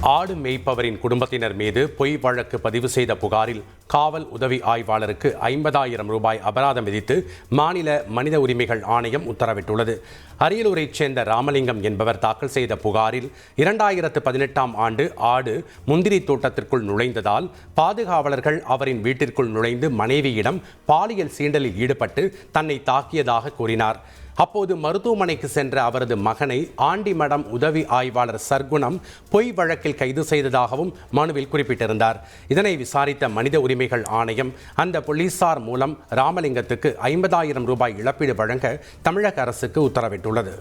ஆடு மேய்ப்பவரின் குடும்பத்தினர் மீது பொய் வழக்கு பதிவு செய்த புகாரில் காவல் உதவி ஆய்வாளருக்கு ஐம்பதாயிரம் ரூபாய் அபராதம் விதித்து மாநில மனித உரிமைகள் ஆணையம் உத்தரவிட்டுள்ளது. அரியலூரைச் சேர்ந்த ராமலிங்கம் என்பவர் தாக்கல் செய்த புகாரில் இரண்டாயிரத்து பதினெட்டாம் ஆண்டு ஆடு முந்திரி தோட்டத்திற்குள் நுழைந்ததால் பாதுகாவலர்கள் அவரின் வீட்டிற்குள் நுழைந்து மனைவியிடம் பாலியல் சீண்டலில் ஈடுபட்டு தன்னை தாக்கியதாக கூறினார். அப்போது மருத்துவமனைக்கு சென்ற அவரது மகனை ஆண்டிமடம் உதவி ஆய்வாளர் சர்க்குணம் பொய் வழக்கில் கைது செய்ததாகவும் மனுவில் குறிப்பிட்டிருந்தார். இதனை விசாரித்த மனித உரிமைகள் ஆணையம் அந்த போலீசார் மூலம் ராமலிங்கத்துக்கு ஐம்பதாயிரம் ரூபாய் இழப்பீடு வழங்க தமிழக அரசுக்கு உத்தரவிட்டுள்ளது.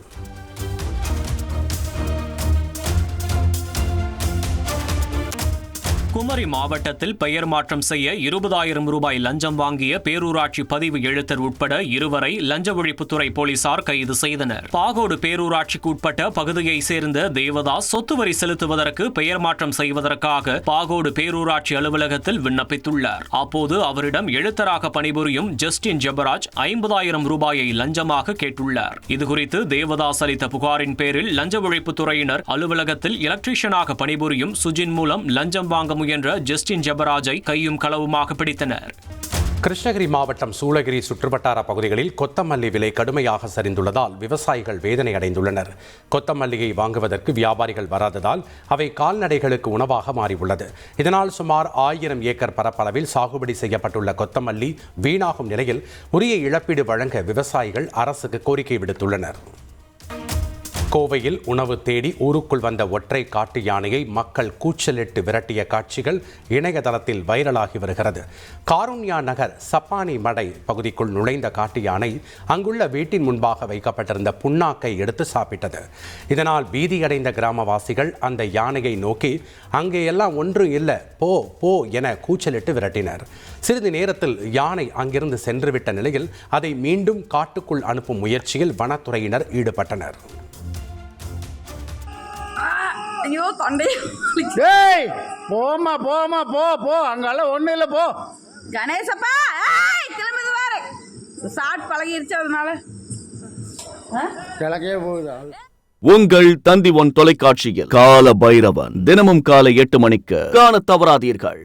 குமரி மாவட்டத்தில் பெயர் மாற்றம் செய்ய இருபதாயிரம் ரூபாய் லஞ்சம் வாங்கிய பேரூராட்சி பதிவு எழுத்தர் உட்பட இருவரை லஞ்ச ஒழிப்புத்துறை போலீசார் கைது செய்தனர். பாகோடு பேரூராட்சிக்கு உட்பட்ட பகுதியை சேர்ந்த தேவதாஸ் சொத்து வரி செலுத்துவதற்கு பெயர் மாற்றம் செய்வதற்காக பாகோடு பேரூராட்சி அலுவலகத்தில் விண்ணப்பித்துள்ளார். அப்போது அவரிடம் எழுத்தராக பணிபுரியும் ஜஸ்டின் ஜெபராஜ் ஐம்பதாயிரம் ரூபாயை லஞ்சமாக கேட்டுள்ளார். இதுகுறித்து தேவதாஸ் அளித்த புகாரின் பேரில் லஞ்ச ஒழிப்புத்துறையினர் அலுவலகத்தில் எலக்ட்ரீஷியனாக பணிபுரியும் சுஜின் மூலம் லஞ்சம் வாங்க முயன்ற ஜஸ்டின் ஜபராஜை கையும் களவுமாக பிடித்தனர். கிருஷ்ணகிரி மாவட்டம் சூளகிரி சுற்றுவட்டார பகுதிகளில் கொத்தமல்லி விலை கடுமையாக சரிந்துள்ளதால் விவசாயிகள் வேதனை அடைந்துள்ளனர் கொத்தமல்லியை வாங்குவதற்கு வியாபாரிகள் வராததால் அவை கால்நடைகளுக்கு உணவாக மாறியுள்ளது. இதனால் சுமார் ஆயிரம் ஏக்கர் பரப்பளவில் சாகுபடி செய்யப்பட்டுள்ள கொத்தமல்லி வீணாகும் நிலையில் உரிய இழப்பீடு வழங்க விவசாயிகள் அரசுக்கு கோரிக்கை விடுத்துள்ளனர். கோவையில் உணவு தேடி ஊருக்குள் வந்த ஒற்றை காட்டு யானையை மக்கள் கூச்சலிட்டு விரட்டிய காட்சிகள் இணையதளத்தில் வைரலாகி வருகிறது. காருண்யா நகர் சப்பானி மடை பகுதிக்குள் நுழைந்த காட்டு யானை அங்குள்ள வீட்டின் முன்பாக வைக்கப்பட்டிருந்த புண்ணாக்கை எடுத்து சாப்பிட்டது. இதனால் பீதியடைந்த கிராமவாசிகள் அந்த யானையை நோக்கி அங்கே எல்லாம் ஒன்றும் இல்லை போ போ என கூச்சலிட்டு விரட்டினர். சிறிது நேரத்தில் யானை அங்கிருந்து சென்றுவிட்ட நிலையில் அதை மீண்டும் காட்டுக்குள் அனுப்பும் முயற்சியில் வனத்துறையினர் ஈடுபட்டனர். ஐயோ தொண்டை டேய் போமா போமா போ போ. அங்கெல்லாம் ஒன்றும் இல்லை போ. கணேசப்பா கிளம்புது பாரு. சாட் பழகிருச்சு அதனால. கிழக்கே போகுது. உங்கள் தந்தி ஒன் தொலைக்காட்சியில் கால பைரவன். தினமும் காலை எட்டு மணிக்கு காண தவறாதீர்கள்.